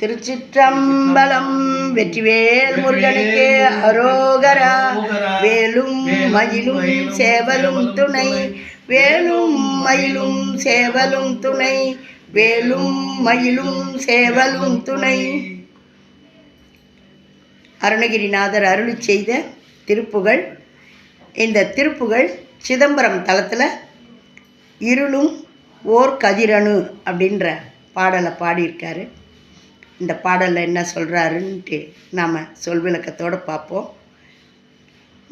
திருச்சிற்றம்பலம் வெற்றிவேல் முருகனுக்கு அரோகரா. வேலும் மயிலும் சேவலும் துணை. வேலும் மயிலும் சேவலும் துணை. வேலும் மயிலும் சேவலும் துணை. அருணகிரிநாதர் அருளி செய்த திருப்புகழ் இந்த திருப்புகழ் சிதம்பரம் தளத்தில் இருளும் ஓர் கதிரணு அப்படின்ற பாடலை பாடியிருக்காரு. இந்த பாடலில் என்ன சொல்கிறாருன்ட்டு நாம் சொல் விளக்கத்தோடு பார்ப்போம்.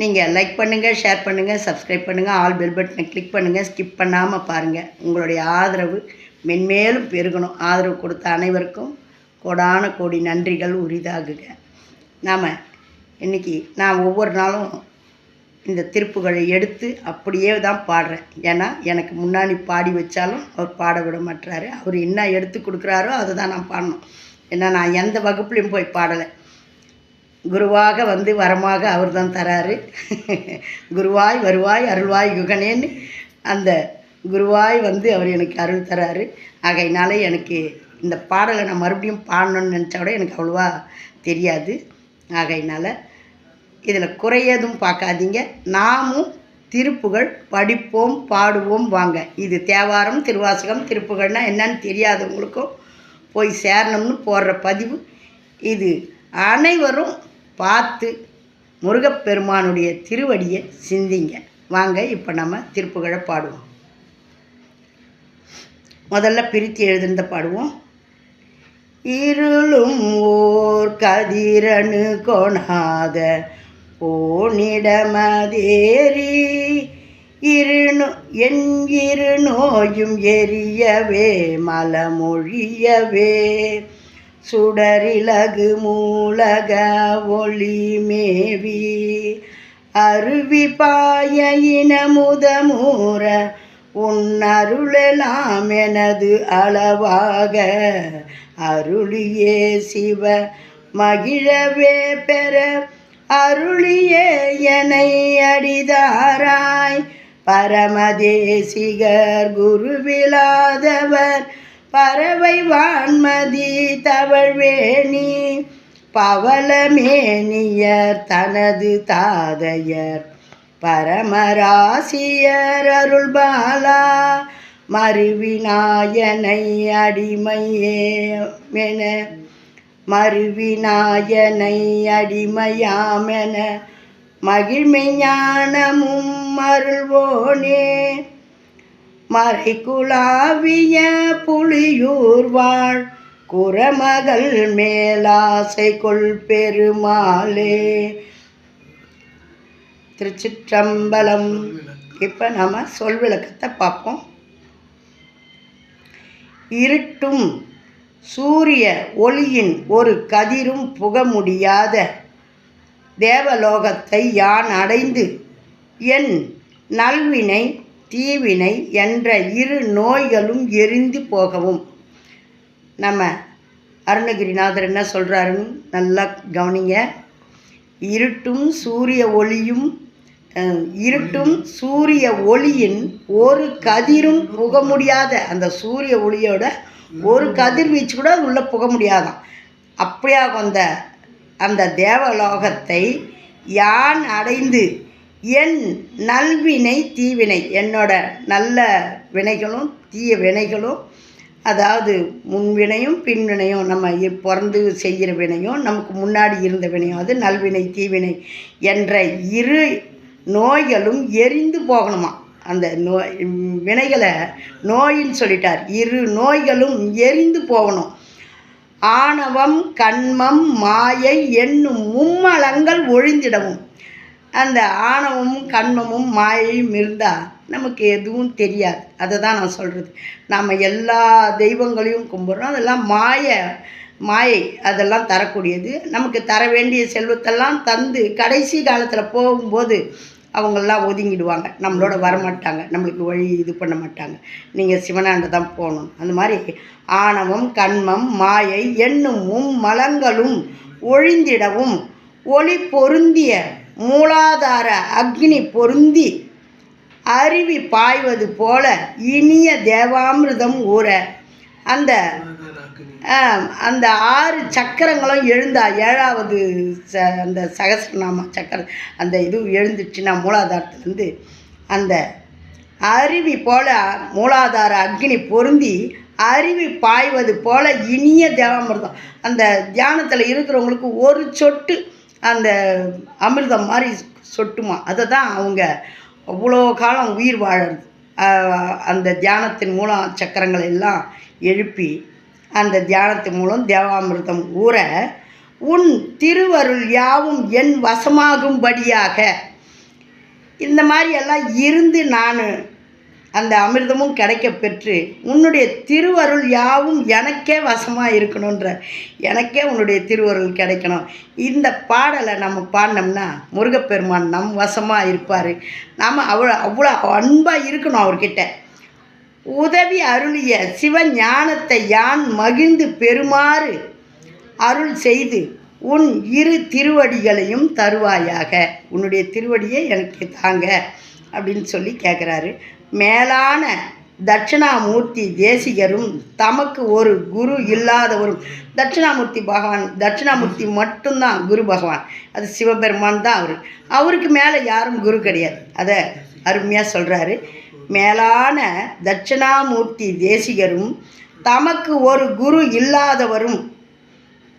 நீங்கள் லைக் பண்ணுங்கள் ஷேர் பண்ணுங்கள் சப்ஸ்கிரைப் பண்ணுங்கள் ஆல் பெல் பட்டனை கிளிக் பண்ணுங்கள் ஸ்கிப் பண்ணாமல் பாருங்கள் உங்களுடைய ஆதரவு மென்மேலும் பெருகணும். ஆதரவு கொடுத்த அனைவருக்கும் கோடான கோடி நன்றிகள் உரிதாகுக. நாம் இன்றைக்கி நான் ஒவ்வொரு நாளும் இந்த திருப்புகளை எடுத்து அப்படியே தான் பாடுறேன். ஏன்னா எனக்கு முன்னாடி பாடி வச்சாலும் அவர் பாட விட மாட்டுறாரு அவர் என்ன எடுத்து கொடுக்குறாரோ அதை தான் நான் பாடணும். ஏன்னா நான் எந்த வகுப்புலையும் போய் பாடலை. குருவாக வந்து வரமாக அவர் தான் தராரு. குருவாய் வருவாய் அருள்வாய் குகனேன்னு அந்த குருவாய் வந்து அவர் எனக்கு அருள் தராரு. ஆகையினால எனக்கு இந்த பாடலை நான் மறுபடியும் பாடணும்னு நினச்சா கூட எனக்கு அவ்வளோவா தெரியாது. ஆகையினால இதில் குறையதும் பார்க்காதீங்க. நாமும் திருப்புகழ் படிப்போம் பாடுவோம் வாங்க. இது தேவாரம் திருவாசகம் திருப்புகழ்னால் என்னன்னு தெரியாதவங்களுக்கும் போய் சேரணும்னு போடுற பதிவு இது. அனைவரும் பார்த்து முருகப்பெருமானுடைய திருவடியை சிந்திங்க. வாங்க இப்போ நம்ம திருப்புகழை பாடுவோம். முதல்ல பிரித்து எழுதிருந்த பாடுவோம். இருளும் ஓர் கதிரனு கொணாத போனிடமதேரி இருநோ என் இரு நோயும் எரியவே மலமொழியவே. சுடரிலகு மூலக ஒளி மேவி அருவி பாய இனமுதமூற உன் அருளெல்லாம் எனது அளவாக. அருளியே சிவ மகிழவே பெற அருளியே என்னை அடிதாராய். பரமதேசிகர் குருவிலாதவர் பறவை வான்மதி தவழ்வேணி பவளமேனியர் தனது தாதையர். பரமராசியர் அருள்பாலா மருவிநாயனை அடிமையே என மருவிநாயனை அடிமையாமென மகிழ்மை ஞானமும் அருள்வோனே. மறைக்குலாவிய புலியூர் வாழ் குரமகள் மேலாசை கொள் பெருமாளே. திருச்சிற்றம்பலம். இப்போ நம்ம சொல் விளக்கத்தை பார்ப்போம். இருட்டும் சூரிய ஒளியின் ஒரு கதிரும் புக முடியாத தேவலோகத்தை யான் அடைந்து? என் நல்வினை தீவினை என்ற இரு நோய்களும் எரிந்து போகவும். நம்ம அருணகிரிநாதர் என்ன சொல்கிறாருன்னு நல்லா கவனிங்க. இருட்டும் சூரிய ஒளியும் இருட்டும் சூரிய ஒளியின் ஒரு கதிரும் புக முடியாத அந்த சூரிய ஒளியோட ஒரு கதிர்வீச்சு கூட உள்ளே புக முடியாதான் அப்படியாக அந்த அந்த தேவலோகத்தை யான் அடைந்து என் நல்வினை தீவினை என்னோட நல்ல வினைகளும் தீய வினைகளும் அதாவது முன்வினையும் பின்வினையும் நம்ம பிறந்து செய்கிற வினையும் நமக்கு முன்னாடி இருந்த வினையும் அது நல்வினை தீவினை என்ற இரு நோய்களும் எரிந்து போகணுமா? அந்த நோய் வினைகளை நோயின்னு சொல்லிட்டார். இரு நோய்களும் எரிந்து போகணும். ஆணவம் கண்மம் மாயை என்னும் மும்மலங்கள் ஒழிந்திடவும். அந்த ஆணவமும் கண்மமும் மாயையும் இருந்தால் நமக்கு எதுவும் தெரியாது. அதை தான் நான் சொல்கிறது நாம் எல்லா தெய்வங்களையும் கும்பிட்றோம். அதெல்லாம் மாய மாயை அதெல்லாம் தரக்கூடியது. நமக்கு தர வேண்டிய செல்வத்தெல்லாம் தந்து கடைசி காலத்தில் போகும்போது அவங்கெல்லாம் ஒதுங்கிடுவாங்க. நம்மளோட வரமாட்டாங்க. நம்மளுக்கு வழி இது பண்ண மாட்டாங்க. நீங்கள் சிவனாண்ட தான் போகணும். அந்த மாதிரி ஆணவம் கண்மம் மாயை என்னும் மும்மலங்களும் ஒழிந்திடவும் ஒளி பொருந்திய மூலாதார அக்னி பொருந்தி அருவி பாய்வது போல இனிய தேவாமிர்தம் ஊற அந்த அந்த ஆறு சக்கரங்களும் எழுந்தா ஏழாவது ச அந்த சகசிரநாம சக்கர அந்த இது எழுந்துச்சுன்னா மூலாதாரத்துலேருந்து அந்த அருவி போல மூலாதார அக்னி பொருந்தி அருவி பாய்வது போல இனிய தேவாமிர்தம் அந்த தியானத்தில் இருக்கிறவங்களுக்கு ஒரு சொட்டு அந்த அமிர்தம் மாதிரி சொட்டுமா? அதை தான் அவங்க அவ்வளோ காலம் உயிர் வாழறது. அந்த தியானத்தின் மூலம் சக்கரங்களை எல்லாம் எழுப்பி அந்த தியானத்தின் மூலம் தேவாமிர்தம் ஊற உன் திருவருள் யாவும் என் வசமாகும்படியாக. இந்த மாதிரி எல்லாம் இருந்து நான் அந்த அமிர்தமும் கிடைக்க பெற்று உன்னுடைய திருவருள் யாவும் எனக்கே வசமாக இருக்கணுன்ற எனக்கே உன்னுடைய திருவருள் கிடைக்கணும். இந்த பாடலை நம்ம பாடினோம்னா முருகப்பெருமான் நம் வசமாக இருப்பார். நாம் அவ்வளோ அவ்வளோ அன்பாக இருக்கணும் அவர்கிட்ட. உதவி அருளிய சிவஞானத்தை யான் மகிழ்ந்து பெறுமாறு அருள் செய்து உன் இரு திருவடிகளையும் தருவாயாக. உன்னுடைய திருவடியை எனக்கு தாங்க அப்படின்னு சொல்லி கேட்குறாரு மேலான தட்சிணாமூர்த்தி தேசிகரும் தமக்கு ஒரு குரு இல்லாதவரும். தட்சிணாமூர்த்தி பகவான் தட்சிணாமூர்த்தி மட்டும்தான் குரு பகவான். அது சிவபெருமான் தான் அவர். அவருக்கு மேலே யாரும் குரு கிடையாது. அதை அருமையாக சொல்கிறாரு மேலான தட்சிணாமூர்த்தி தேசிகரும் தமக்கு ஒரு குரு இல்லாதவரும்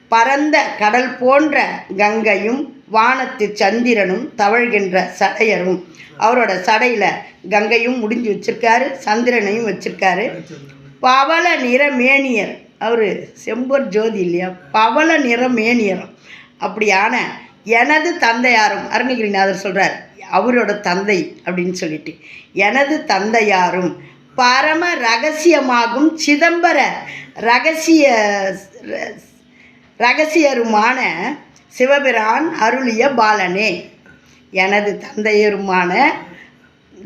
பரந்த கடல் போன்ற கங்கையும் வானத்து சந்திரனும் தவழ்கின்ற சடையரும். அவரோட சடையில் கங்கையும் முடிஞ்சு வச்சிருக்காரு சந்திரனையும் வச்சிருக்காரு. பவள நிறமேனியர் அவர் செம்பொர் ஜோதி இல்லையா? பவள நிறமேனியர் அப்படியான எனது தந்தையாரும் அருணகிரிநாதர் சொல்கிறார் அவரோட தந்தை அப்படின்னு சொல்லிட்டு. எனது தந்தையாரும் பரம ரகசியமாகும் சிதம்பர ரகசிய ரகசியருமான சிவபிரான் அருளிய பாலனே. எனது தந்தையருமான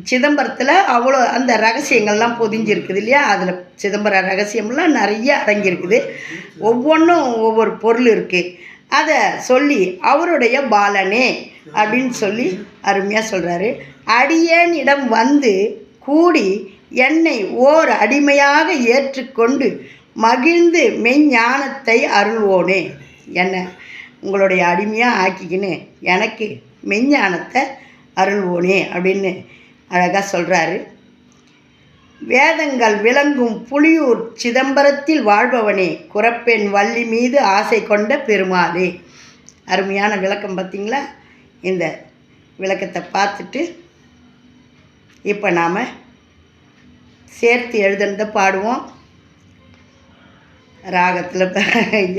சிதம்பரத்தில் அவ்வளோ அந்த ரகசியங்கள்லாம் பொதிஞ்சிருக்குது இல்லையா? அதில் சிதம்பர ரகசியம்லாம் நிறைய அடங்கியிருக்குது. ஒவ்வொன்றும் ஒவ்வொரு பொருள் இருக்குது அதை சொல்லி அவருடைய பாலனே அப்படின்னு சொல்லி அருமையாக சொல்கிறாரு அடியேனிடம் வந்து கூடி என்னை ஓர் அடிமையாக ஏற்றுக்கொண்டு மகிழ்ந்து மெய்ஞானத்தை அருள்வோனே. என்ன? உங்களுடைய அடிமையாக ஆக்கிக்கின்னு எனக்கு மெய்ஞானத்தை அருள்வோனே அப்படின்னு அழகாக சொல்கிறாரு வேதங்கள் விளங்கும் புலியூர் சிதம்பரத்தில் வாழ்பவனே குரப்பெண் வள்ளி மீது ஆசை கொண்ட பெருமாளே. அருமையான விளக்கம் பார்த்தீங்களா? இந்த விளக்கத்தை பார்த்துட்டு இப்போ நாம் சேர்த்து எழுதுனதை பாடுவோம். ராகத்தில்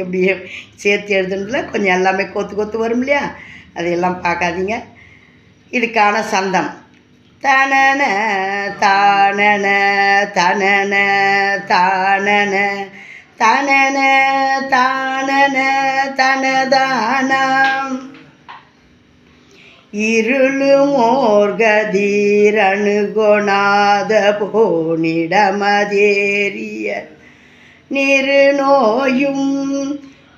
எப்படியே சேர்த்து எழுதுனதில் கொஞ்சம் எல்லாமே கொத்து கொத்து வரும் இல்லையா? அதையெல்லாம் பார்க்காதீங்க. இதுக்கான சந்தம். தனன தானன தனன தானன. தனன தானன தனதானாம். இருளுமோர்கதீரணுகுணாத போனிடமதேரிய நிறுநோயும்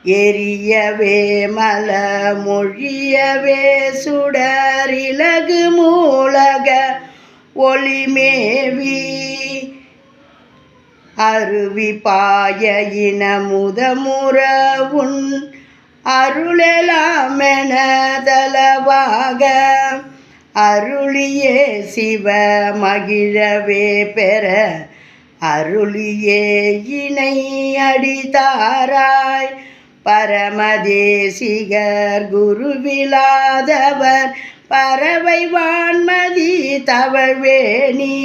எரியவே மல மொழியவே சுடரிலகு மூலக ஒளிமேவி. அருவி பாய இன முதமுறவுன் அருளெலாமெனதளவாக. அருளியே சிவ மகிழவே பெற. அருளியே இணை அடிதாராய். பரமதேசிகர் குருவிலாதவர் பறவை வான்மதி தவழ்வேணி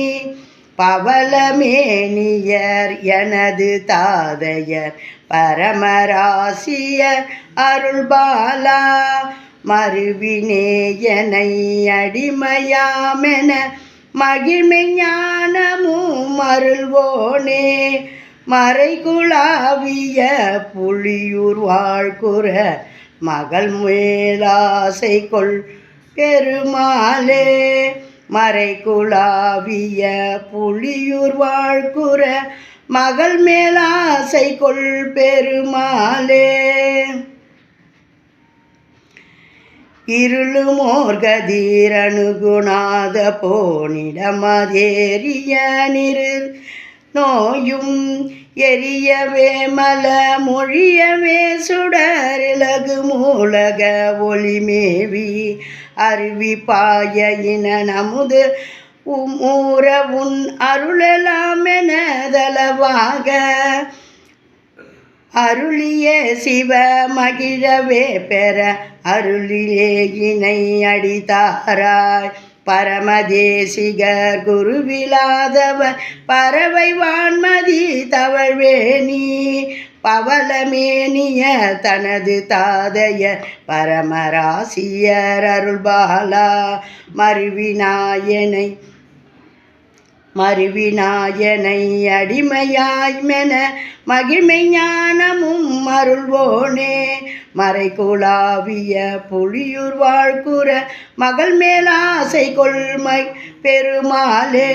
பவளமேனியர் எனது தாதையர் பரமராசிய அருள்பாலா மறுவினேயனை அடிமையாமென மகிழ்மை ஞானமும் அருள்வோனே. மறைகுளாவிய புலியூர் வாழ்குற மகள் மேலாசை கொள் பெருமாளே. மறைகுளாவிய புலியூர் வாழ்குற மகள் மேலாசை கொள் பெருமாளே. இருளுமோர்கதீரனுகுணாத போனிடமதேரிய நிறு நிரு நோயும் எரியவே மல மொழியவே சுடரிலகு மூலக ஒளிமேவி அருவி பாய இன நமுது உமூர உன் அருளெல்லாம் எனதளவாக. அருளிய சிவ மகிழவே பெற அருளிலே இணை அடிதாராய் பரமதேசிகர் குருவிலாதவர் பறவை வான்மதி தவழ்வேணி பவலமேனிய தனது தாதைய பரமராசியர் அருள்பாலா மருவினாயனை மருவினாயனை அடிமையாய்மென மகிமை ஞானமும் அருள்வோனே. மறைகுலாவிய புலியூர் வாழ்குற மகள் மேலாசை கொள்மை பெருமாளே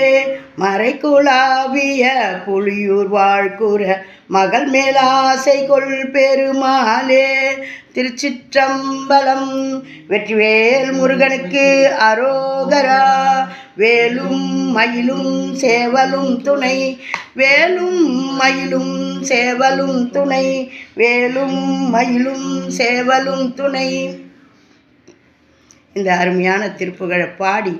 மறைகுலாவிய புலியூர் வாழ்குற மகள் மேலாசை கொள் பெருமாளே. திருச்சிற்றம்பலம் வெற்றிவேல் முருகனுக்கு அரோகரா வேலும் மயிலும் சேவலும் துணை வேலும் மயிலும் சேவலும் துணை வேலும் மயிலும் சேவலும் துணை. இந்த அருமையான திருப்புகழை பாடி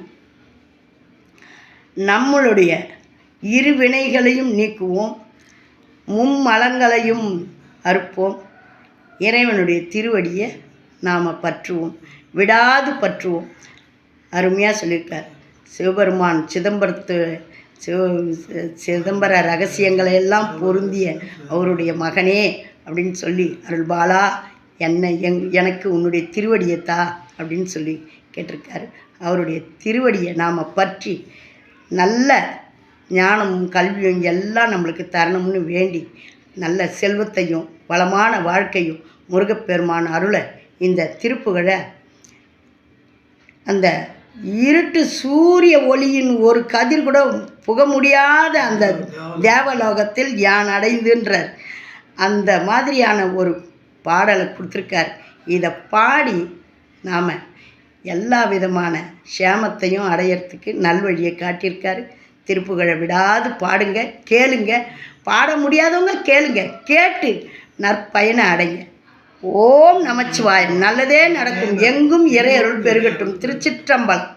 நம்மளுடைய இரு வினைகளையும் நீக்குவோம் மும்மலங்களையும் அறுப்போம். இறைவனுடைய திருவடியை நாம் பற்றுவோம் விடாது பற்றுவோம். அருமையாக சொல்லியிருக்கார். சிவபெருமான் சிதம்பரத்து சிவ சிதம்பர ரகசியங்களை எல்லாம் பொருந்திய அவருடைய மகனே அப்படின்னு சொல்லி அருள்பாலா என்னை எங் எனக்கு உன்னுடைய திருவடியை தா அப்படின்னு சொல்லி கேட்டிருக்காரு. அவருடைய திருவடியை நாம் பற்றி நல்ல ஞானமும் கல்வியும் எல்லாம் நம்மளுக்கு தரணும்னு வேண்டி நல்ல செல்வத்தையும் வளமான வாழ்க்கையும் முருகப்பெருமான் அருளை இந்த திருப்புகழை அந்த இருட்டு சூரிய ஒளியின் ஒரு கதிர் கூட புக முடியாத அந்த தேவலோகத்தில் யான் அடைந்துன்றார் அந்த மாதிரியான ஒரு பாடலை கொடுத்துருக்கார். இதை பாடி நாம் எல்லா விதமான சேமத்தையும் அடையிறதுக்கு நல்வழியை காட்டியிருக்காரு. திருப்புகழை விடாது பாடுங்க கேளுங்க. பாட முடியாதவங்க கேளுங்க. கேட்டு நற்பயனை அடைங்க. ஓம் நமச்சிவாயம். நல்லதே நடக்கும். எங்கும் இறை அருள் பெருகட்டும் திருச்சிற்றம்பலம்.